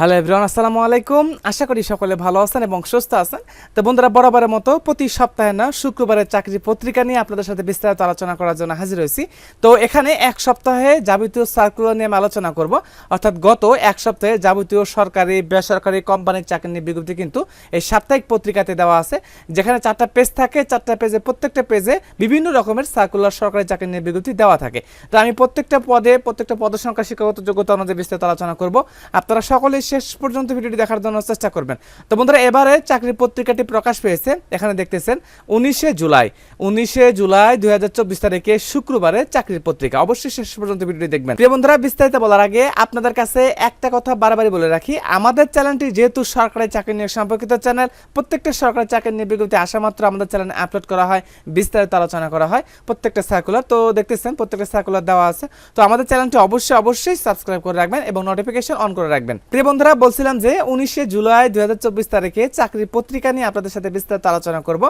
Hello everyone, আসসালামু আলাইকুম। আশা করি সকলে ভালো আছেন এবং সুস্থ আছেন। তো বন্ধুরা, বরাবরের মতো প্রতি সপ্তাহে না, শুক্রবারের চাকরি পত্রিকা নিয়ে আপনাদের সাথে বিস্তারিত আলোচনা করার জন্য হাজির হয়েছি। তো এখানে এক সপ্তাহে যাবতীয় সার্কুলার নিয়ে আলোচনা করব। অর্থাৎ গত এক সপ্তাহে যাবতীয় সরকারি, বেসরকারি কোম্পানির চাকরি নিয়ে বিজ্ঞপ্তি কিন্তু এই সাপ্তাহিক পত্রিকাতে দেওয়া আছে। যেখানে চারটা পেজ থাকে, চারটা পেজে প্রত্যেকটা পেজে বিভিন্ন রকমের সার্কুলার সরকারি চাকরি নিয়ে বিজ্ঞপ্তি দেওয়া থাকে। তো আমি প্রত্যেকটা পদে, প্রত্যেকটা পদের সংখ্যা, শিক্ষাগত যোগ্যতা অনুযায়ী বিস্তারিত আলোচনা করব। আপনারা সকলেই শেষ পর্যন্ত ভিডিওটি দেখার জন্য চেষ্টা করবেন। তো বন্ধুরা, এবারে চাকরি পত্রিকাটি প্রকাশ পেয়েছে। এখানে দেখতেছেন, উনিশে জুলাই। উনিশে জুলাই দুই হাজার চব্বিশ তারিখে শুক্রবারে চাকরির পত্রিকা। অবশ্যই শেষ পর্যন্ত ভিডিওটি দেখবেন। প্রিয় বন্ধুরা, বিস্তারিত বলার আগে আপনাদের কাছে একটা কথা বারবারই বলে রাখি। আমাদের চ্যানেলটি যেহেতু সরকারি চাকরি নিয়োগ সম্পর্কিত চ্যানেল, প্রত্যেকটা সরকারি চাকরি নিয়ে বিজ্ঞপ্তি আসা মাত্র আমাদের চ্যানেলে আপলোড করা হয়, বিস্তারিত আলোচনা করা হয় প্রত্যেকটা সার্কুলার তো দেখতেছেন, প্রত্যেকটা সার্কুলার দেওয়া আছে। তো আমাদের চ্যানেলটি অবশ্যই অবশ্যই সাবস্ক্রাইব করে রাখবেন এবং নোটিফিকেশন অন করে রাখবেন। প্রিয় বন্ধুরা, বলছিলাম যে উনিশে জুলাই দুই হাজার চব্বিশ তারিখে চাকরির পত্রিকা নিয়ে আপনাদের সাথে বিস্তারিত আলোচনা করব।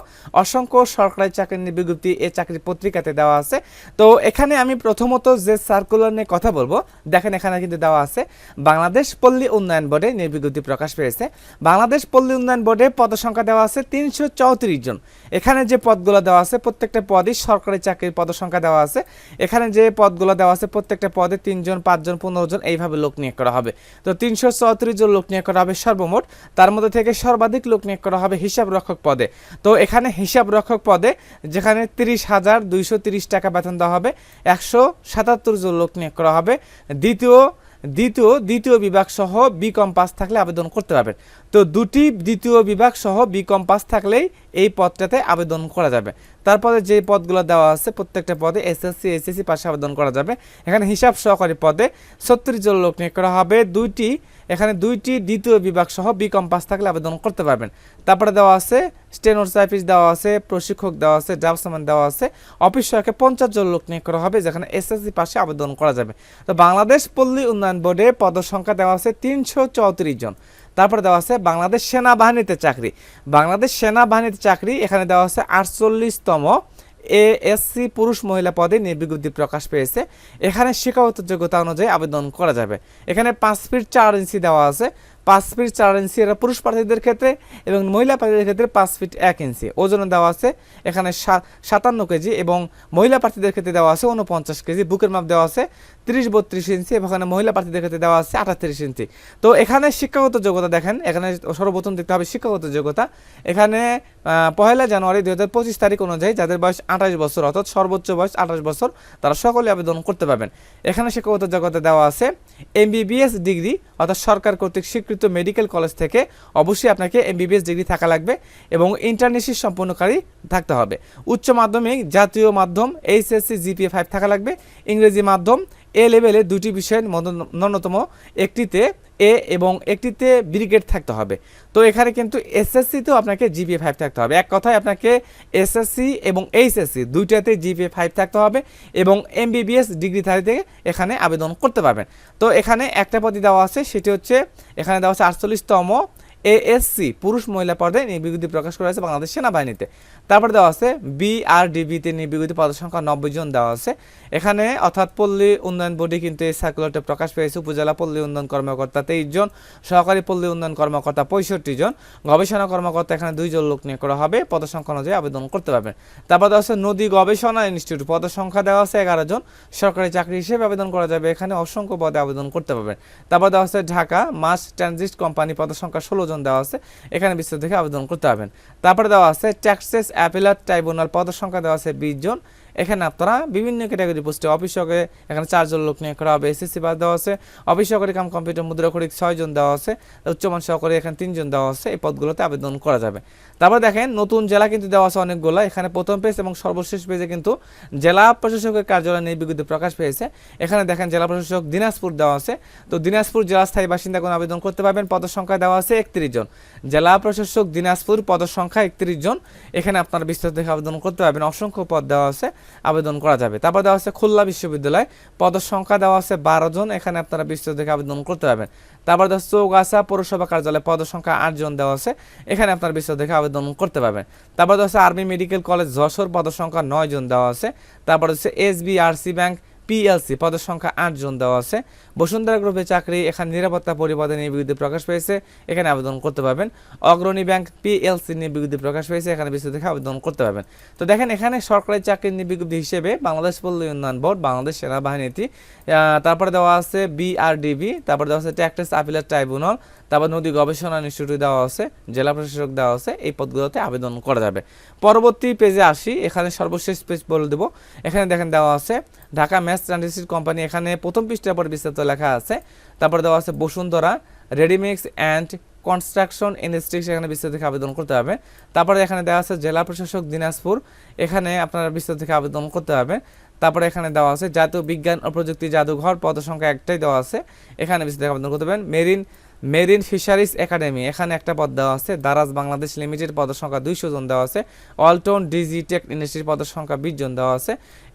অসংখ্য সরকারি চাকরি নিয়ে বিজ্ঞপ্তি এই চাকরি পত্রিকাতে দেওয়া আছে। তো এখানে আমি প্রথমত যে সার্কুলার নিয়ে কথা বলব, দেখেন এখানে কিন্তু দেওয়া আছে, বাংলাদেশ পল্লী উন্নয়ন বোর্ডে নিয়ে বিজ্ঞপ্তি প্রকাশ পেয়েছে। বাংলাদেশ পল্লী উন্নয়ন বোর্ডে পদসংখ্যা দেওয়া আছে তিনশো চৌত্রিশ জন। এখানে যে পদগুলো দেওয়া আছে, প্রত্যেকটা পদই সরকারি চাকরির পদসংখ্যা দেওয়া আছে। এখানে যে পদগুলো দেওয়া আছে, প্রত্যেকটা পদে তিনজন, পাঁচজন, পনেরো জন এইভাবে লোক নিয়োগ করা হবে। তো তিনশো চৌত্রিশ জন লোক নিয়োগ করা হবে সর্বমোট। তার মধ্যে থেকে সর্বাধিক লোক নিয়োগ করা হবে হিসাব রক্ষক পদে। তো এখানে হিসাব রক্ষক পদে যেখানে তিরিশ হাজার দুইশো তিরিশ টাকা বেতন দেওয়া হবে, একশো সাতাত্তর জন লোক নিয়োগ করা হবে। দ্বিতীয় দ্বিতীয় দ্বিতীয় বিভাগ সহ বি কম পাস থাকলে আবেদন করতে পারবেন। তো দুটি দ্বিতীয় বিভাগ সহ বি কম পাস থাকলেই এই পদটাতে আবেদন করা যাবে। তারপরে যে পদগুলো দেওয়া আছে, প্রত্যেকটা পদে এসএসসি এসএসসি পাশে আবেদন করা যাবে। এখানে হিসাব সহকারী পদে ছত্রিশ জন লোক নিয়োগ করা হবে। দুইটি, এখানে দুইটি দ্বিতীয় বিভাগ সহ বি কম পাস থাকলে আবেদন করতে পারবেন। তারপরে দেওয়া আছে স্টেনোর সাইফিস দেওয়া আছে, প্রশিক্ষক দেওয়া আছে ড্রাফটসম্যান দেওয়া আছে। অফিস সহায়কে পঞ্চাশ জন লোক নিয়োগ করা হবে, যেখানে এসএসসি পাশে আবেদন করা যাবে। তো বাংলাদেশ পল্লী উন্নয়ন বোর্ডে পদসংখ্যা দেওয়া আছে তিনশো চৌত্রিশ জন। তারপরে দেওয়া আছে বাংলাদেশ সেনাবাহিনীতে চাকরি। বাংলাদেশ সেনাবাহিনীতে চাকরি, এখানে দেওয়া আছে আটচল্লিশতম এএসসি পুরুষ মহিলা পদে নির্বিজ্ঞপ্তি প্রকাশ পেয়েছে। এখানে শিক্ষাগত যোগ্যতা অনুযায়ী আবেদন করা যাবে। এখানে পাঁচ ফিট চার ইঞ্চি দেওয়া আছে। পাঁচ ফিট চার ইঞ্চি এটা পুরুষ প্রার্থীদের ক্ষেত্রে এবং মহিলা প্রার্থীদের ক্ষেত্রে পাঁচ ফিট এক ইঞ্চি। ওজন দেওয়া আছে এখানে সাতান্ন কেজি এবং মহিলা প্রার্থীদের ক্ষেত্রে দেওয়া আছে উনপঞ্চাশ কেজি। বুকের মাপ দেওয়া আছে তিরিশ বত্রিশ ইঞ্চি এবং এখানে মহিলা প্রার্থীদের ক্ষেত্রে দেওয়া আছে আঠাত্রিশ ইঞ্চি। তো এখানে শিক্ষাগত যোগ্যতা দেখেন, এখানে সর্বপ্রথম দেখতে হবে শিক্ষাগত যোগ্যতা। এখানে পহেলা জানুয়ারি দুই হাজার পঁচিশ তারিখ অনুযায়ী যাদের বয়স আঠাশ বছর অর্থাৎ সর্বোচ্চ বয়স আঠাশ বছর, তারা সকলে আবেদন করতে পারবেন। এখানে শিক্ষাগত যোগ্যতা দেওয়া আছে, এমবিবিএস ডিগ্রি অর্থাৎ সরকার কর্তৃক স্বীকৃত মেডিকেল কলেজ থেকে অবশ্যই আপনাকে এমবিবিএস ডিগ্রি থাকা লাগবে এবং ইন্টারনেশিপ সম্পূর্ণকারী থাকতে হবে। উচ্চ মাধ্যমিক জাতীয় মাধ্যম, এইচএসসি, জিপিএ, ফাইভ থাকা লাগবে। ইংরেজি মাধ্যম এ লেভেলে দুটি বিষয়ের ন্যূনতম একটিতে এ এবং একটিতে ব্রিগেড থাকতে হবে। তো এখানে কিন্তু এসএসসিতেও আপনাকে জিপিএ ফাইভ থাকতে হবে। এক কথায় আপনাকে এসএসসি এবং এইচএসসি দুইটাতে জিপিএ ফাইভ থাকতে হবে এবং এমবিবিএস থেকে এখানে আবেদন করতে পারবেন। তো এখানে একটা পদে দেওয়া আছে, সেটি হচ্ছে এখানে দেওয়া আছে আটচল্লিশতম এএসসি, পুরুষ মহিলা পর্দায় নির্বিজ্ঞপ্তি প্রকাশ করা হয়েছে বাংলাদেশ সেনাবাহিনীতে। তারপর দেওয়া আছে, বিআরডিবিতে নির্বিজ্ঞপ্তি পদের সংখ্যা নব্বই জন দেওয়া আছে। এখানে অর্থাৎ পল্লী উন্নয়ন বোর্ডে কিন্তু এই সার্কুলারটি প্রকাশ পেয়েছে। উপজেলা পল্লী উন্নয়ন কর্মকর্তা তেইশ জন, সহকারী পল্লী উন্নয়ন কর্মকর্তা পঁয়ষট্টি জন। গবেষণা কর্মকর্তা এখানে দুইজন লোক নিয়োগ করা হবে। পদের সংখ্যা অনুযায়ী আবেদন করতে পারবেন। তারপর দেওয়া আছে, নদী গবেষণা ইনস্টিটিউট। পদের সংখ্যা দেওয়া আছে এগারো জন। সরকারি চাকরি হিসেবে আবেদন করা যাবে। এখানে অসংখ্য পদে আবেদন করতে পারবেন। তারপর দেওয়া আছে, ঢাকা মাস ট্রানজিট কোম্পানি পদের সংখ্যা ষোলো জন দেওয়া আছে, এখানে বিস্তারিত থেকে আবেদন করতে পারবেন। তারপরে দেওয়া আছে ট্যাক্সেস অ্যাপিলার ট্রাইব্যুনাল পদের সংখ্যা দেওয়া আছে বিশ জন। এখানে আপনারা বিভিন্ন ক্যাটাগরি পোস্টে অফিস সহকারে এখানে চারজন লোক নিয়োগ করা হবে এসএসসি বাদ দেওয়া আছে অফিস সহকারী কাম কম্পিউটার মুদ্রাক্ষরিক ছয়জন দেওয়া আছে, উচ্চমান সহকারী এখানে তিনজন দেওয়া আছে, এই পদগুলোতে আবেদন করা যাবে। তারপর দেখেন, নতুন জেলা কিন্তু দেওয়া আছে অনেকগুলো, এখানে প্রথম পেজ এবং সর্বশেষ পেজে কিন্তু জেলা প্রশাসকের কার্যালয় নিয়ে বিজ্ঞপ্তি প্রকাশ পেয়েছে। এখানে দেখেন, জেলা প্রশাসক দিনাজপুর দেওয়া আছে, তো দিনাজপুর জেলা স্থায়ী বাসিন্দা কোন আবেদন করতে পারবেন পদের সংখ্যা দেওয়া আছে একত্রিশ জন। জেলা প্রশাসক দিনাজপুর পদের সংখ্যা একত্রিশ জন, এখানে আপনারা বিস্তারিত আবেদন করতে পারবেন, অসংখ্য পদ দেওয়া আছে। আবেদন করা যাবে। তারপর দেওয়া আছে খুলনা বিশ্ববিদ্যালয়। পদের সংখ্যা দেওয়া আছে বারো জন, এখানে আপনারা বিস্তারিত দেখে আবেদন করতে পারবেন। তারপর দেওয়া আছে চৌগাছা পৌরসভা কার্যালয়ে পদের সংখ্যা আট জন দেওয়া আছে এখানে আপনারা বিস্তারিত দেখে আবেদন করতে পারবেন। তারপর দেওয়া আছে আর্মি মেডিকেল কলেজ যশোর পদের সংখ্যা নয় জন দেওয়া আছে তারপর হচ্ছে এস ব্যাংক পিএলসি পদের সংখ্যা আট জন দেওয়া আছে। বসুন্ধরা গ্রুপে চাকরি এখানে নিরাপত্তা নিয়ে বিজ্ঞপ্তি প্রকাশ পেয়েছে। এখানে আবেদন করতে পারবেন। অগ্রণী ব্যাংক পিএলসি নিয়ে বিজ্ঞপ্তি প্রকাশ পেয়েছে। এখানে বিস্তৃত দেখে আবেদন করতে পারবেন। তো দেখেন এখানে সরকারি চাকরির নিয়ে বিজ্ঞপ্তি হিসেবে বাংলাদেশ পল্লী উন্নয়ন বোর্ড বাংলাদেশ সেনাবাহিনীতে আহ, তারপরে দেওয়া আছে বিআরডিবি তারপরে দেওয়া আছে ট্যাক্টাস আপিলেট ট্রাইব্যুনাল তারপর নদী গবেষণা ইনস্টিটিউট দেওয়া আছে, জেলা প্রশাসক দেওয়া আছে, এই পদগুলোতে আবেদন করা যাবে। পরবর্তী পেজে আসি, এখানে সর্বশেষ পেজ বলে দেবো। এখানে দেখেন দেওয়া আছে, ঢাকা ম্যাচ ট্রান্সিট কোম্পানি, এখানে প্রথম পৃষ্ঠার পর বিস্তারিত লেখা আছে। তারপর দেওয়া আছে Bashundhara ready mix and construction industry সেখানে বিস্তারিত থেকে আবেদন করতে হবে। তারপরে এখানে দেওয়া আছে জেলা প্রশাসক দিনাজপুর, এখানে আপনারা বিস্তারিত থেকে আবেদন করতে হবে। তারপরে এখানে দেওয়া আছে জাতীয় বিজ্ঞান ও প্রযুক্তি জাদুঘর পদ সংখ্যা একটাই দেওয়া আছে। এখানে বিস্তারিত আবেদন করতে পারবেন। মেরিন মেরিন ফিশারিজ একাডেমি, এখানে একটা পদ দেওয়া আছে, দারাজ বাংলাদেশ লিমিটেড পদের সংখ্যা দুইশো জন দেওয়া আছে, অল্টন ডিজিটেক ইন্ডাস্ট্রির পদের সংখ্যা বিশ জন দেওয়া আছে,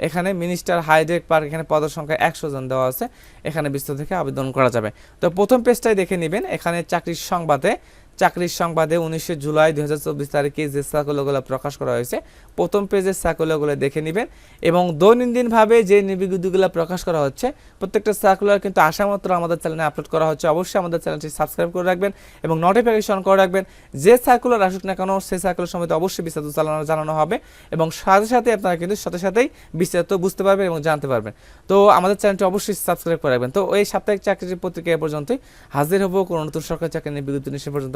এখানে মিনিস্টার হাইডেক পার্ক, এখানে পদের সংখ্যা একশো জন দেওয়া আছে, এখানে বিস্তৃত থেকে আবেদন করা যাবে। তো প্রথম পেজটাই দেখে নেবেন, এখানে চাকরির সংবাদে চাকরির সংবাদে উনিশে জুলাই দুই হাজার চব্বিশ তারিখে যে সার্কুলারগুলো প্রকাশ করা হয়েছে, প্রথম পেজের সার্কুলারগুলো দেখে নেবেন এবং দৈনন্দিনভাবে যে নিবিগুদিগুলো প্রকাশ করা হচ্ছে, প্রত্যেকটা সার্কুলার কিন্তু আসা মাত্র আমাদের চ্যানেলে আপলোড করা হচ্ছে। অবশ্যই আমাদের চ্যানেলটি সাবস্ক্রাইব করে রাখবেন এবং নোটিফিকেশন করে রাখবেন। যে সার্কুলার আসুক না কেন, সেই সার্কুলার সম্বন্ধে অবশ্যই বিস্তারিত চালানো জানানো হবে এবং সাথে সাথে আপনারা কিন্তু সাথে সাথেই বিস্তারিত বুঝতে পারবেন এবং জানতে পারবেন। তো আমাদের চ্যানেলটি অবশ্যই সাবস্ক্রাইব করে রাখবেন। তো এই সাপ্তাহিক চাকরির পত্রিকা পর্যন্তই। হাজির হব কোনো নতুন সরকারি চাকরি নিয়ে বিজ্ঞপ্তি পর্যন্ত।